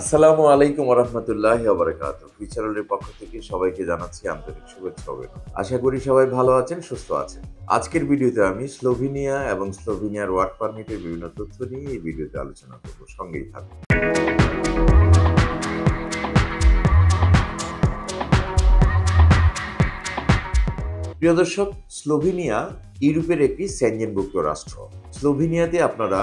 আসসালামু আলাইকুম রহমতুল্লাহ বারকাত ফিচারলের পক্ষ থেকে সবাইকে জানাচ্ছি আন্তরিক শুভেচ্ছা অভিনন্দন। আশা করি সবাই ভালো আছেন, সুস্থ আছেন। আজকের ভিডিওতে আমি স্লোভেনিয়া এবং স্লোভেনিয়ার ওয়ার্ক পারমিটের বিভিন্ন তথ্য নিয়ে এই ভিডিওতে আলোচনা করব। সঙ্গেই থাকুন। প্রিয় দর্শক, স্লোভেনিয়া ইউরোপের একটি সেঞ্জেনভুক্ত রাষ্ট্র। স্লোভেনিয়াতে আপনারা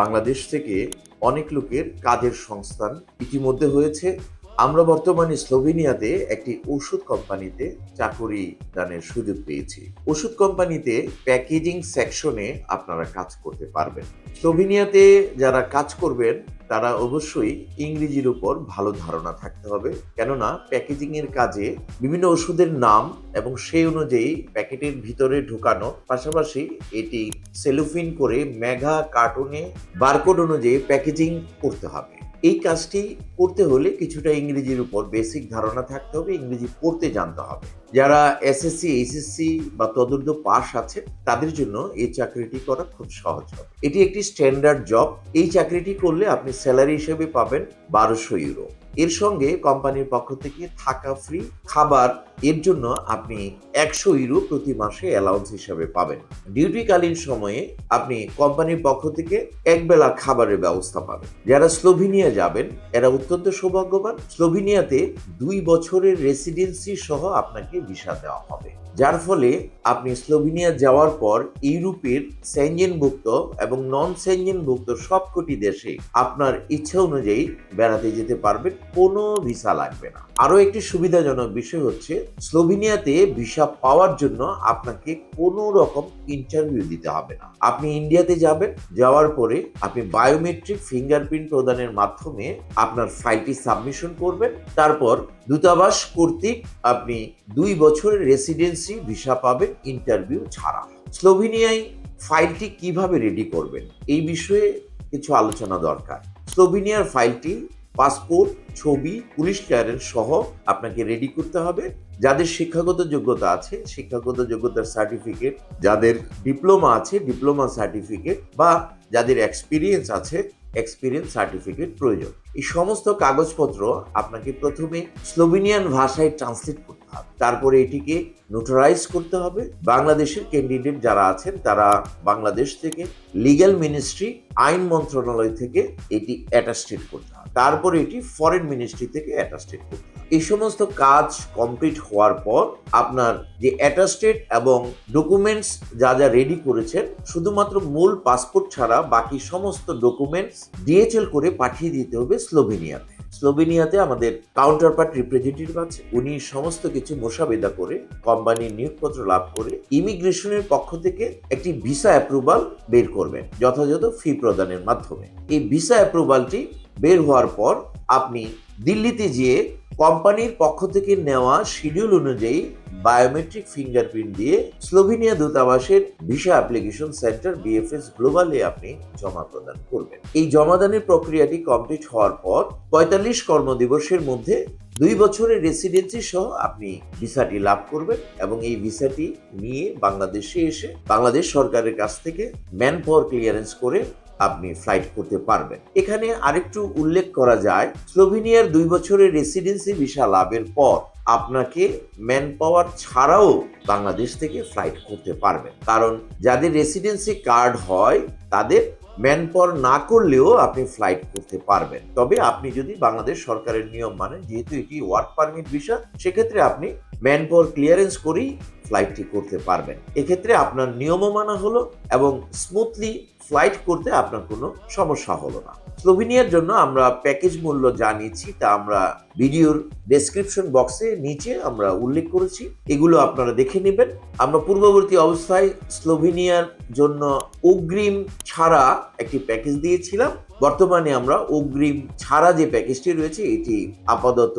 বাংলাদেশ থেকে অনেক লোকের কাজের সংস্থান ইতিমধ্যে হয়েছে। আমরা বর্তমানে স্লোভেনিয়াতে একটি ওষুধ কোম্পানিতে চাকরি দানের সুযোগ পেয়েছি। ওষুধ কোম্পানিতে প্যাকেজিং সেকশনে আপনারা কাজ করতে পারবেন। স্লোভেনিয়াতে যারা কাজ করবেন তারা অবশ্যই ইংরেজির উপর ভালো ধারণা থাকতে হবে। কেননা প্যাকেজিং এর কাজে বিভিন্ন ওষুধের নাম এবং সেই অনুযায়ী প্যাকেটের ভিতরে ঢুকানো, পাশাপাশি এটি সেলুফিন করে মেঘা কার্টুনে বারকোড অনুযায়ী প্যাকেজিং করতে হবে। এই কাজটি করতে হলে কিছুটা ইংরেজির উপর বেসিক ধারণা থাকতে হবে, ইংরেজি পড়তে জানতে হবে। যারা এসএসসি, এইচএসসি বা তদুর্ধ পাশ আছে তাদের জন্য এই চাকরিটি করা খুব সহজ হবে। এটি একটি স্ট্যান্ডার্ড জব। এই চাকরিটি করলে আপনি স্যালারি হিসেবে পাবেন বারোশো ইউরো। এর সঙ্গে কোম্পানির পক্ষ থেকে থাকা ফ্রি খাবার এর জন্য আপনি একশো ইউরো প্রতি মাসে অ্যালাউন্স হিসাবে পাবেন। ডিউটিকালীন সময়ে আপনি কোম্পানির পক্ষ থেকে একবেলা খাবারের ব্যবস্থা পাবেন। যারা স্লোভেনিয়া যাবেন, এরা অত্যন্ত সৌভাগ্যবান। স্লোভেনিয়াতে দুই বছরের রেসিডেন্সি সহ আপনাকে ভিসা দেওয়া হবে। যার ফলে আপনি স্লোভেনিয়া যাওয়ার পর ইউরোপের সেঞ্জেনভুক্ত এবং নন সেঞ্জেনভুক্ত সবকটি দেশে আপনার ইচ্ছা অনুযায়ী বেড়াতে যেতে পারবেন, কোনো ভিসা লাগবে না। আরও একটি সুবিধাজনক বিষয় হচ্ছে স্লোভেনিয়াতে ভিসা পাওয়ার জন্য আপনাকে কোনো রকম ইন্টারভিউ দিতে হবে না। আপনি ইন্ডিয়াতে যাবেন, যাওয়ার পরে আপনি বায়োমেট্রিক ফিঙ্গারপ্রিন্ট প্রদানের মাধ্যমে আপনার ফাইলটি সাবমিশন করবেন। তারপর দূতাবাস কর্তৃক আপনি দুই বছরের রেসিডেন্সি ভিসা পাবেন ইন্টারভিউ ছাড়া। স্লোভেনিয়ায় ফাইলটি কীভাবে রেডি করবেন? এই বিষয়ে কিছু আলোচনা দরকার। স্লোভেনিয়ার ফাইলটি পাসপোর্ট ছবি, পুলিশ ক্লিয়ারেন্স সহ আপনাকে রেডি করতে হবে। যাদের শিক্ষাগত যোগ্যতা আছে, শিক্ষাগত যোগ্যতার সার্টিফিকেট যাদের ডিপ্লোমা আছে ডিপ্লোমা সার্টিফিকেট বা যাদের এক্সপিরিয়েন্স আছে এক্সপিরিয়েন্স সার্টিফিকেট প্রয়োজন। এই সমস্ত কাগজপত্র আপনাকে প্রথমে স্লোভেনিয়ান ভাষায় ট্রান্সলেট করতে হবে। তারপরে এটিকে নোটারাইজ করতে হবে। বাংলাদেশের ক্যান্ডিডেট যারা আছেন, তারা বাংলাদেশ থেকে লিগ্যাল মিনিস্ট্রি আইন মন্ত্রণালয় থেকে এটি অ্যাটাস্টেড করতে হবে। তারপরে এটি ফরেন মিনিস্ট্রি থেকে অ্যাটাস্টেড করতে হবে। এই সমস্ত কাজ কমপ্লিট হওয়ার পর আপনার যে অ্যাটাস্টেড এবং ডকুমেন্টস যা যা রেডি করেছেন, শুধুমাত্র মূল পাসপোর্ট ছাড়া বাকি সমস্ত ডকুমেন্টস ডিএচএল করে পাঠিয়ে দিতে হবে স্লোভেনিয়াতে। স্লোভেনিয়াতে আমাদের কাউন্টার পার্ট রিপ্রেজেন্টেটিভ আছে, উনি সমস্ত কিছু মোসাবেদা করে কোম্পানির নিয়োগপত্র লাভ করে ইমিগ্রেশনের পক্ষ থেকে একটি ভিসা অ্যাপ্রুভাল বের করবেন, যথাযথ ফি প্রদানের মাধ্যমে। এই ভিসা অ্যাপ্রুভালটি বের হওয়ার পর আপনি দিল্লিতে যেয়ে কোম্পানির পক্ষ থেকে নেওয়া শিডিউল অনুযায়ী বায়োমেট্রিক ফিঙ্গারপ্রিন্ট দিয়ে স্লোভেনিয়া দূতাবাসের ভিসা অ্যাপ্লিকেশন সেন্টার বিএফএস গ্লোবালে আপনি জমা প্রদান করবেন। এই জমাদানের প্রক্রিয়াটি কমপ্লিট হওয়ার পর পঁয়তাল্লিশ কর্মদিবসের মধ্যে দুই বছরের রেসিডেন্সি সহ আপনি ভিসাটি লাভ করবেন এবং এই ভিসাটি নিয়ে বাংলাদেশে এসে বাংলাদেশ সরকারের কাছ থেকে ম্যান পাওয়ার ক্লিয়ারেন্স করে আপনি ফ্লাইট করতে পারবেন। এখানে আরেকটু উল্লেখ করা যায়, স্লোভেনিয়ার দুই বছরের রেসিডেন্সি ভিসা লাভের পর আপনাকে ম্যান পাওয়ার ছাড়াও বাংলাদেশ থেকে ফ্লাইট করতে পারবেন। কারণ যাদের রেসিডেন্সি কার্ড হয়, তাদের ম্যান না করলেও আপনি ফ্লাইট করতে পারবেন। তবে আপনি যদি বাংলাদেশ সরকারের নিয়ম মানেন, যেহেতু এটি ওয়ার্ক পারমিট ভিসা সেক্ষেত্রে আপনি ম্যান ক্লিয়ারেন্স করেই ফ্লাইটটি করতে পারবেন। এক্ষেত্রে আপনার নিয়মও মানা হলো এবং স্মুথলি ফ্লাইট করতে আপনার কোনো সমস্যা হলো না। স্লোভেনিয়ার জন্য আমরা প্যাকেজ মূল্য জানিয়েছি তা আমরা ভিডিওর ডেসক্রিপশন বক্সে নিচে আমরা উল্লেখ করেছি। এগুলো আপনারা দেখে নেবেন। আমরা পূর্ববর্তী অবস্থায় স্লোভেনিয়ার জন্য অগ্রিম ছাড়া একটি প্যাকেজ দিয়েছিলাম। বর্তমানে আমরা অগ্রিম ছাড়া যে প্যাকেজটি রয়েছে, এটি আপাতত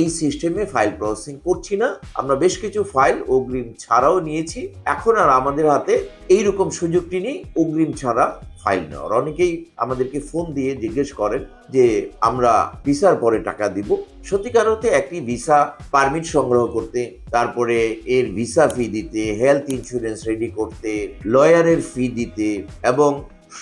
এই সিস্টেমে ফাইল প্রসেসিং করছি না। আমরা বেশ কিছু ফাইল অগ্রিম ছাড়াও নিয়েছি। এখন আর আমাদের হাতে এইরকম সুযোগটি নেই, অগ্রিম ছাড়া ফাইল নেওয়ার। অনেকেই আমাদেরকে ফোন দিয়ে জিজ্ঞেস করেন যে, আমরা ভিসার পরে টাকা দিব? সত্যিকার অর্থে একটি ভিসা পারমিট সংগ্রহ করতে, তারপরে এর ভিসা ফি দিতে হেলথ ইন্স্যুরেন্স রেডি করতে লয়ারের ফি দিতে এবং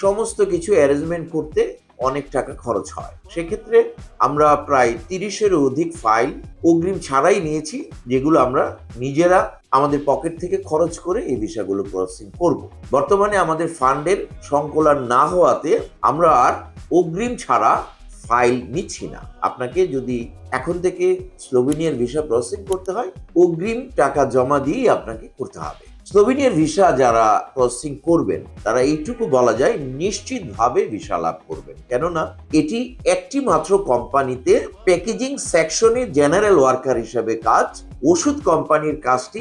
সমস্ত কিছু অ্যারেঞ্জমেন্ট করতে অনেক টাকা খরচ হয়। সেক্ষেত্রে আমরা প্রায় তিরিশেরও অধিক ফাইল অগ্রিম ছাড়াই নিয়েছি, যেগুলো আমরা নিজেরা আমাদের পকেট থেকে খরচ করে এই ভিসাগুলো প্রসেসিং করব। বর্তমানে আমাদের ফান্ডের সংকলন না হওয়াতে আমরা আর অগ্রিম ছাড়া ফাইল নিচ্ছি না। আপনাকে যদি এখন থেকে স্লোভেনিয়ার ভিসা প্রসেসিং করতে হয়, অগ্রিম টাকা জমা দিয়েই আপনাকে করতে হবে। স্লোভেনিয়ার ভিসা যারা প্রসেসিং করবেন, তারা এইটুকু বলা যায় নিশ্চিতভাবে ভিসা লাভ করবেন। কেননা, এটি একটি মাত্র কোম্পানিতে প্যাকেজিং সেকশনে জেনারেল ওয়ার্কার হিসেবে কাজ, ওষুধ কোম্পানির কাজটি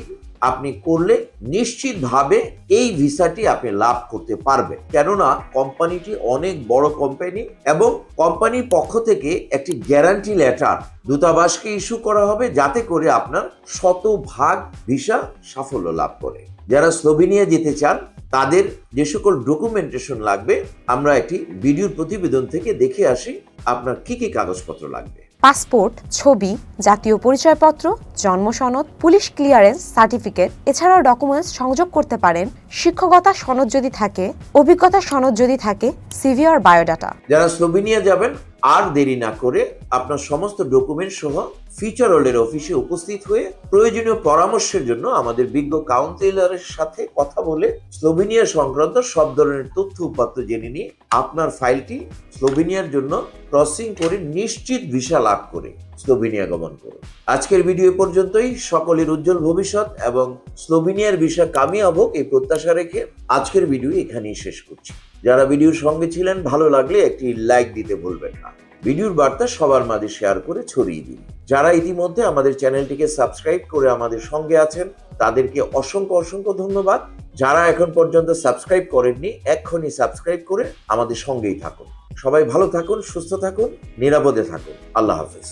আপনি করলে নিশ্চিতভাবে এই ভিসাটি আপনি লাভ করতে পারবেন। কেননা, কোম্পানিটি অনেক বড় কোম্পানি এবং কোম্পানির পক্ষ থেকে একটি গ্যারান্টি লেটার দূতাবাসকে ইস্যু করা হবে, যাতে করে আপনার শতভাগ ভিসা সাফল্য লাভ করে। যারা স্লোভেনিয়া যেতে চান তাদের যে সকল ডকুমেন্টেশন লাগবে আমরা একটি ভিডিওর প্রতিবেদন থেকে দেখে আসি আপনার কি কি কাগজপত্র লাগবে। পাসপোর্ট ছবি জাতীয় পরিচয়পত্র জন্ম সনদ পুলিশ ক্লিয়ারেন্স সার্টিফিকেট এছাড়াও ডকুমেন্টস সংযোগ করতে পারেন। শিক্ষকতা সনদ যদি থাকে অভিজ্ঞতা সনদ যদি থাকে সিভি আর বায়োডাটা যারা স্লোভেনিয়া যাবেন আর দেরি না করে আপনার সমস্ত ডকুমেন্ট সহ ফিচার রোলের অফিসে উপস্থিত হয়ে প্রয়োজনীয় পরামর্শের জন্য আমাদের বিজ্ঞ কাউন্সিলরের সাথে কথা বলে স্লোভেনিয়া সংক্রান্ত সব ধরনের তথ্য উপাত্ত জেনে নিয়ে আপনার ফাইলটি স্লোভেনিয়ার জন্য প্রসেসিং করে নিশ্চিত ভিসা লাভ করে স্লোভেনিয়া গমন করুন। আজকের ভিডিও পর্যন্তই। সকলের উজ্জ্বল ভবিষ্যৎ এবং স্লোভেনিয়ার ভিসা কামিয়াব হোক এই প্রত্যাশা রেখে আজকের ভিডিও এখানেই শেষ করছি। যারা ভিডিওর সঙ্গে ছিলেন, ভালো লাগলে একটি লাইক দিতে ভুলবেন না। ভিডিওর বার্তা সবার মাঝে শেয়ার করে ছড়িয়ে দিন। যারা ইতিমধ্যে আমাদের চ্যানেলটিকে সাবস্ক্রাইব করে আমাদের সঙ্গে আছেন, তাদেরকে অসংখ্য অসংখ্য ধন্যবাদ। যারা এখন পর্যন্ত সাবস্ক্রাইব করেননি, এক্ষুনি সাবস্ক্রাইব করে আমাদের সঙ্গেই থাকুন। সবাই ভালো থাকুন, সুস্থ থাকুন, নিরাপদে থাকুন। আল্লাহ হাফেজ।